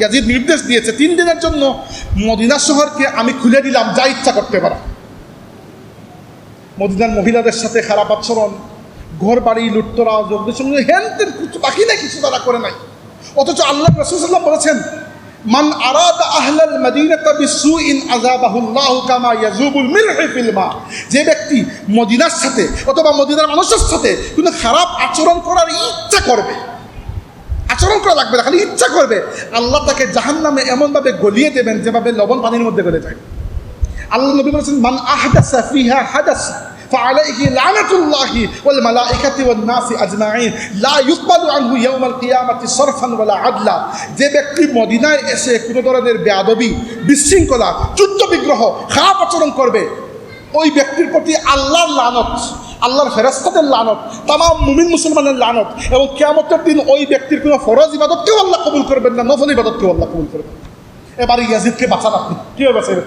Yazid নির্দেশ দিয়েছে, তিন দিনের জন্য মদিনা শহরকে আমি খুলে দিলাম, যা ইচ্ছা করতে পারা। মদিনার মহিলাদের সাথে খারাপ আচরণ ঘর বাড়ি লুটতরা যোগদের সঙ্গে হেন তেন কিছু বাকি নাই, কিছু তারা করে নাই। অথচ আল্লাহ রসুল্লাহ বলেছেন, মান আরাদা আহলাল মদিনাতা বিসুইন কামা যে ব্যক্তি মদিনার সাথে অথবা মদিনার মানুষের সাথে কিন্তু খারাপ আচরণ করার ইচ্ছা করবে করা লাগবে না খালি ইচ্ছা করবে আল্লাহ তাকে জাহান্নামে এমনভাবে গলিয়ে দেবেন যেভাবে লবণ পানির মধ্যে গলে যায় আল্লাহ নবী বলেছেন মান আহদাসা ফিহা হাদাস فعليه لعنة الله والملائكة والناس أجمعين لا يقبل عنه يوم القيامة صرفا ولا عدلا যে ব্যক্তি মদিনায় এসে কোনো ধরনের বেয়াদবি বিশৃঙ্খলা যুদ্ধ বিগ্রহ খারাপ আচরণ করবে ওই ব্যক্তির প্রতি আল্লাহর লানত আল্লাহর ফেরাস্তাদের লানত, তামাম মুমিন মুসলমানের লানত এবং কেয়ামতের দিন ওই ব্যক্তির কোনো ফরজ ইবাদতকেও আল্লাহ কবুল করবেন না, নফল ইবাদতকেও আল্লাহ কবুল করবেন এবার ইয়াজিদকে বাঁচান আপনি। কীভাবে বাঁচাবেন